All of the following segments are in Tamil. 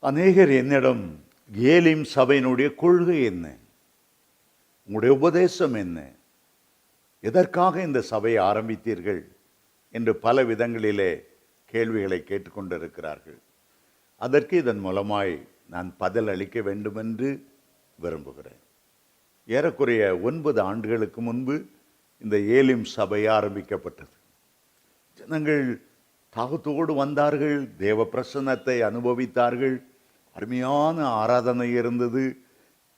அநேகர் என்னிடம் ஏலிம் சபையினுடைய கொள்கை என்ன? உங்களுடைய உபதேசம் என்ன? எதற்காக இந்த சபையை ஆரம்பித்தீர்கள்? என்று பல விதங்களிலே கேள்விகளை கேட்டுக்கொண்டிருக்கிறார்கள். அதற்கு இதன் மூலமாய் நான் பதில் அளிக்க வேண்டுமென்று விரும்புகிறேன். ஏறக்குறைய ஒன்பது ஆண்டுகளுக்கு முன்பு இந்த ஏலிம் சபை ஆரம்பிக்கப்பட்டது. ஜனங்கள் தாகத்தோடு வந்தார்கள் தேவ பிரசன்னத்தை அனுபவித்தார்கள். அருமையான ஆராதனை இருந்தது.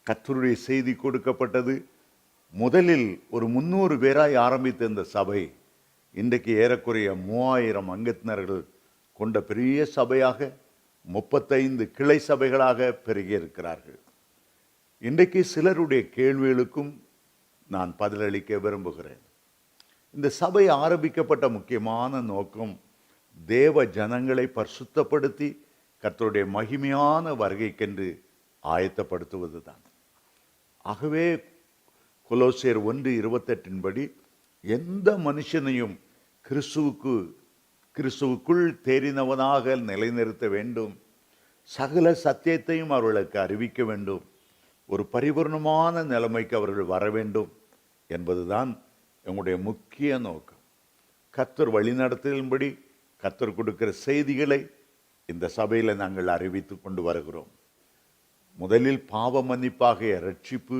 கத்தருடைய செய்தி கொடுக்கப்பட்டது. முதலில் ஒரு முந்நூறு பேராய் ஆரம்பித்த இந்த சபை இன்றைக்கு ஏறக்குறைய மூவாயிரம் அங்கத்தினர்கள் கொண்ட பெரிய சபையாக முப்பத்தைந்து கிளை சபைகளாக பெருகியிருக்கிறார்கள் இன்றைக்கு சிலருடைய கேள்விகளுக்கும் நான் பதிலளிக்க விரும்புகிறேன். இந்த சபை ஆரம்பிக்கப்பட்ட முக்கியமான நோக்கம் தேவ ஜனங்களை பரிசுத்தப்படுத்தி கர்த்தருடைய மகிமையான வருகைக்கென்று ஆயத்தப்படுத்துவது தான் ஆகவே குலோசியர் ஒன்று இருபத்தெட்டின்படி எந்த மனுஷனையும் கிறிஸ்துவுக்கு கிறிஸ்துவுக்குள் தேறினவனாக நிலைநிறுத்த வேண்டும். சகல சத்தியத்தையும் அவர்களுக்கு அறிவிக்க வேண்டும். ஒரு பரிபூர்ணமான நிலைமைக்கு அவர்கள் வர வேண்டும் என்பதுதான் எங்களுடைய முக்கிய நோக்கம். கத்தர் வழிநடத்தலின்படி கத்தர் கொடுக்கிற செய்திகளை இந்த சபையில் நாங்கள் அறிவித்து கொண்டு வருகிறோம். முதலில் பாவ மன்னிப்பாகிய ரட்சிப்பு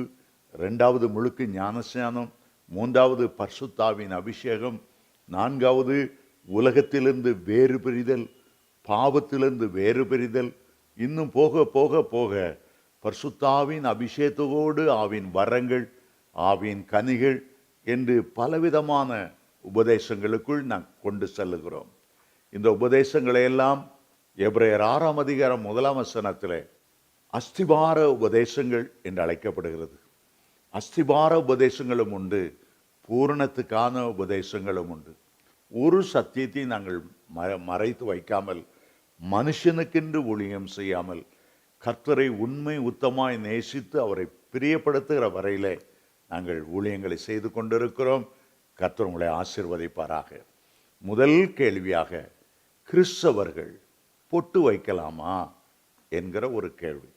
ரெண்டாவது முழுக்கு ஞானஸ்நானம் மூன்றாவது பர்சுத்தாவின் அபிஷேகம் நான்காவது உலகத்திலிருந்து வேறு பிரிதல் பாவத்திலிருந்து வேறு பிரிதல் இன்னும் போக போக போக பர்சுத்தாவின் அபிஷேகத்தோடு ஆவின் வரங்கள் ஆவின் கனிகள் என்று பலவிதமான உபதேசங்களுக்குள் நாம் கொண்டு செல்லுகிறோம். இந்த உபதேசங்களை எல்லாம் எப்ரேயர் ஆறாம் அதிகாரம் முதலாம் வசனத்தில் அஸ்திபார உபதேசங்கள் என்று அழைக்கப்படுகிறது. அஸ்திபார உபதேசங்களும் உண்டு பூரணத்துக்கான உபதேசங்களும் உண்டு. ஒரு சத்தியத்தை நாங்கள் ம மறைத்து வைக்காமல் மனுஷனுக்கென்று ஊழியம் செய்யாமல் கர்த்தரை உண்மை உத்தமாய் நேசித்து அவரை பிரியப்படுத்துகிற வரையிலே நாங்கள் ஊழியங்களை செய்து கொண்டிருக்கிறோம். கர்த்தர் உங்களை ஆசிர்வதிப்பாராக. முதல் கேள்வியாக கிறிஸ்தவர்கள் பொட்டு வைக்கலாமா என்கிற ஒரு கேள்வி.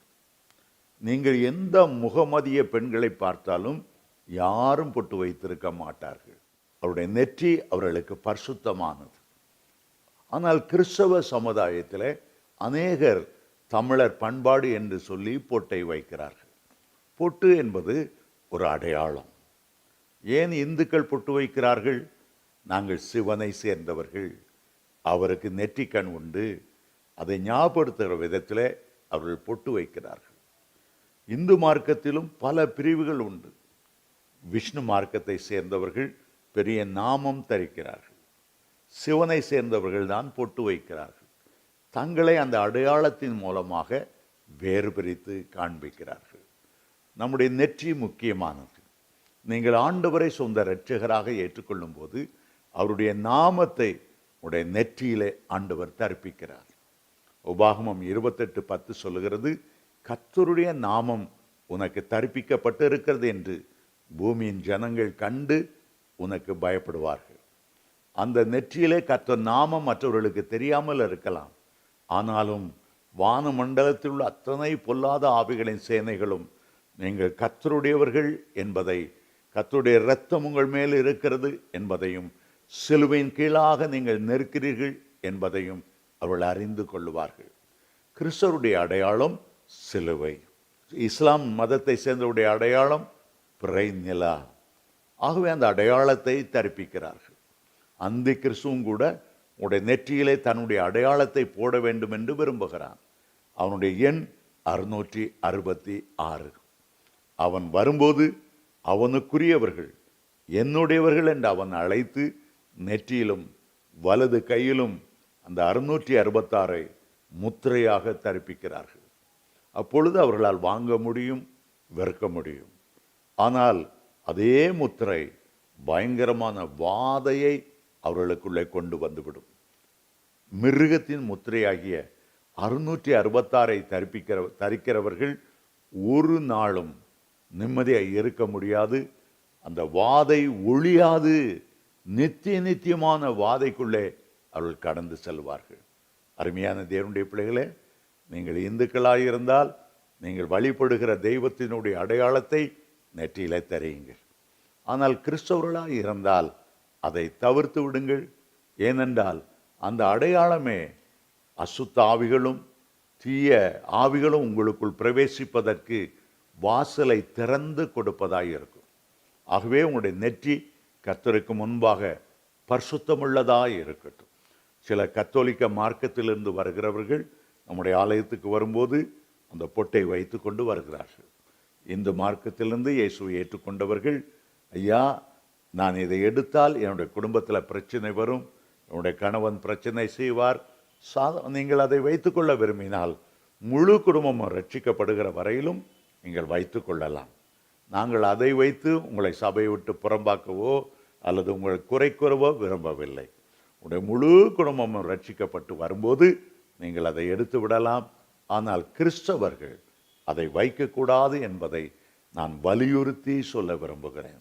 நீங்கள் எந்த முகமதிய பெண்களை பார்த்தாலும் யாரும் பொட்டு வைத்திருக்க மாட்டார்கள். அவருடைய நெற்றி அவர்களுக்கு பரிசுத்தமானது. ஆனால் கிறிஸ்தவ சமுதாயத்தில் அநேகர் தமிழர் பண்பாடு என்று சொல்லி பொட்டை வைக்கிறார்கள். பொட்டு என்பது ஒரு அடையாளம். ஏன் இந்துக்கள் பொட்டு வைக்கிறார்கள்? நாங்கள் சிவனை சேர்ந்தவர்கள். அவருக்கு நெற்றிக்கண் உண்டு. அதை ஞாபகப்படுத்துகிற விதத்தில் அவர்கள் பொட்டு வைக்கிறார்கள். இந்து மார்க்கத்திலும் பல பிரிவுகள் உண்டு. விஷ்ணு மார்க்கத்தை சேர்ந்தவர்கள் பெரிய நாமம் தரிக்கிறார்கள். சிவனை சேர்ந்தவர்கள் தான் பொட்டு வைக்கிறார்கள். தங்களை அந்த அடையாளத்தின் மூலமாக வேறு பிரித்து காண்பிக்கிறார்கள். நம்முடைய நெற்றி முக்கியமானது. நீங்கள் ஆண்டவரை சொந்த இரட்சகராக ஏற்றுக்கொள்ளும் போது அவருடைய நாமத்தை உடைய நெற்றியிலே ஆண்டவர் தரிப்பிக்கிறார். உபாகமம் இருபத்தெட்டு பத்து சொல்லுகிறது கத்தருடைய நாமம் உனக்கு தரிப்பிக்கப்பட்டு இருக்கிறது என்று பூமியின் ஜனங்கள் கண்டு உனக்கு பயப்படுவார்கள். அந்த நெற்றியிலே கத்த நாமம் மற்றவர்களுக்கு தெரியாமல் இருக்கலாம். ஆனாலும் வானமண்டலத்தில் உள்ள அத்தனை பொல்லாத ஆவிகளின் சேனைகளும் நீங்கள் கத்தருடையவர்கள் என்பதை கத்தருடைய இரத்தம் உங்கள் மேல் இருக்கிறது என்பதையும் சிலுவையின் கீழாக நீங்கள் நிற்கிறீர்கள் என்பதையும் அவர்கள் அறிந்து கொள்ளுவார்கள். கிறிஸ்தருடைய அடையாளம் சிலுவை. இஸ்லாம் மதத்தை சேர்ந்தவருடைய அடையாளம் பிறை நிலா. ஆகவே அந்த அடையாளத்தை தரிப்பிக்கிறார்கள். அந்த கிறிஸ்துவும் கூட உடைய நெற்றியிலே தன்னுடைய அடையாளத்தை போட வேண்டும் என்று விரும்புகிறான். அவனுடைய எண் அறுநூற்றி அறுபத்தி ஆறு. அவன் வரும்போது அவனுக்குரியவர்கள் என்னுடையவர்கள் என்று அவன் அழைத்து நெற்றியிலும் வலது கையிலும் அந்த அறுநூற்றி அறுபத்தாறை முத்திரையாக தரிப்பிக்கிறார்கள். அப்பொழுது அவர்களால் வாங்க முடியும் வெறுக்க முடியும். ஆனால் அதே முத்திரை பயங்கரமான வாதையை அவர்களுக்குள்ளே கொண்டு வந்துவிடும். மிருகத்தின் முத்திரையாகிய அறுநூற்றி அறுபத்தாறை தரிப்பிக்கிற தரிக்கிறவர்கள் ஒரு நாளும் நிம்மதியாக இருக்க முடியாது. அந்த வாதை ஒழியாது. நித்திய நித்தியமான வாதைக்குள்ளே அவர்கள் கடந்து செல்வார்கள். அருமையான தேவனுடைய பிள்ளைகளே நீங்கள் இந்துக்களாக இருந்தால் நீங்கள் வழிபடுகிற தெய்வத்தினுடைய அடையாளத்தை நெற்றியிலே தரையுங்கள். ஆனால் கிறிஸ்தவர்களாக இருந்தால் அதை தவிர்த்து விடுங்கள். ஏனென்றால் அந்த அடையாளமே அசுத்த ஆவிகளும் தீய ஆவிகளும் உங்களுக்குள் பிரவேசிப்பதற்கு வாசலை திறந்து கொடுப்பதாக இருக்கும். ஆகவே உங்களுடைய நெற்றி கர்த்தருக்கு முன்பாக பரிசுத்தமுள்ளதாக இருக்கட்டும் சில கத்தோலிக்க மார்க்கத்திலிருந்து வருகிறவர்கள் நம்முடைய ஆலயத்துக்கு வரும்போது அந்த பொட்டை வைத்து கொண்டு வருகிறார்கள். இந்து மார்க்கத்திலிருந்து இயேசுவை ஏற்றுக்கொண்டவர்கள் ஐயா நான் இதை எடுத்தால் என்னுடைய குடும்பத்தில் பிரச்சனை வரும் என்னுடைய கணவன் பிரச்சனை செய்வார் சாதம் நீங்கள் அதை வைத்துக்கொள்ள விரும்பினால் முழு குடும்பமும் ரட்சிக்கப்படுகிற வரையிலும் நீங்கள் வைத்துக்கொள்ளலாம். நாங்கள் அதை வைத்து உங்களை சபையை விட்டு புறம்பாக்கவோ அல்லது உங்களை குறை கூறவோ விரும்பவில்லை. உடைய முழு குடும்பமும் ரட்சிக்கப்பட்டு வரும்போது நீங்கள் அதை எடுத்து விடலாம். ஆனால் கிறிஸ்தவர்கள் அதை வைக்கக்கூடாது என்பதை நான் வலியுறுத்தி சொல்ல விரும்புகிறேன்.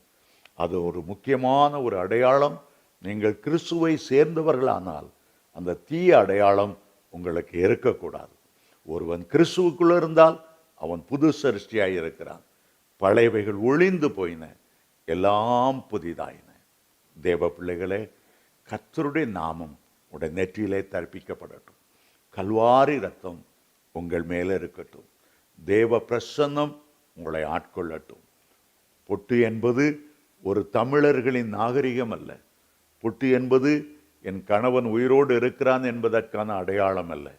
அது ஒரு முக்கியமான ஒரு அடையாளம். நீங்கள் கிறிஸ்துவை சேர்ந்தவர்களானால் அந்த தீய அடையாளம் உங்களுக்கு இருக்கக்கூடாது. ஒருவன் கிறிஸ்துவுக்குள்ளே இருந்தால் அவன் புது சிருஷ்டியாக இருக்கிறான். பழையவைகள் ஒளிந்து போயின எல்லாம் புதிதாயின. தேவ பிள்ளைகளே கத்தருடைய நாமம் உடைய நெற்றியிலே தர்ப்பிக்கப்படட்டும். கல்வாரி ரத்தம் உங்கள் மேலே இருக்கட்டும். தேவ பிரசன்னம் உங்களை ஆட்கொள்ளட்டும். பொட்டு என்பது ஒரு தமிழர்களின் நாகரிகம் அல்ல பொட்டு என்பது என் கணவன் உயிரோடு இருக்கிறான் என்பதற்கான அடையாளம் அல்ல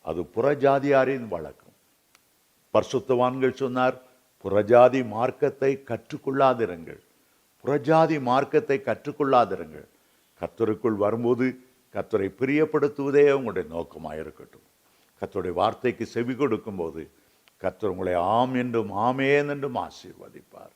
அது புறஜாதியாரின் வழக்கம். பர்சுத்தவான்கள் சொன்னார் புறஜாதி மார்க்கத்தை கற்றுக்கொள்ளாதிருங்கள். புறஜாதி மார்க்கத்தை கற்றுக்கொள்ளாதிருங்கள். கத்தருக்குள் வரும்போது கத்தரை பிரியப்படுத்துவதே உங்களுடைய நோக்கமாக இருக்கட்டும். கத்தருடைய வார்த்தைக்கு செவி கொடுக்கும்போது கத்தர் உங்களை ஆம் என்றும் ஆமேன் என்றும் ஆசீர்வதிப்பார்.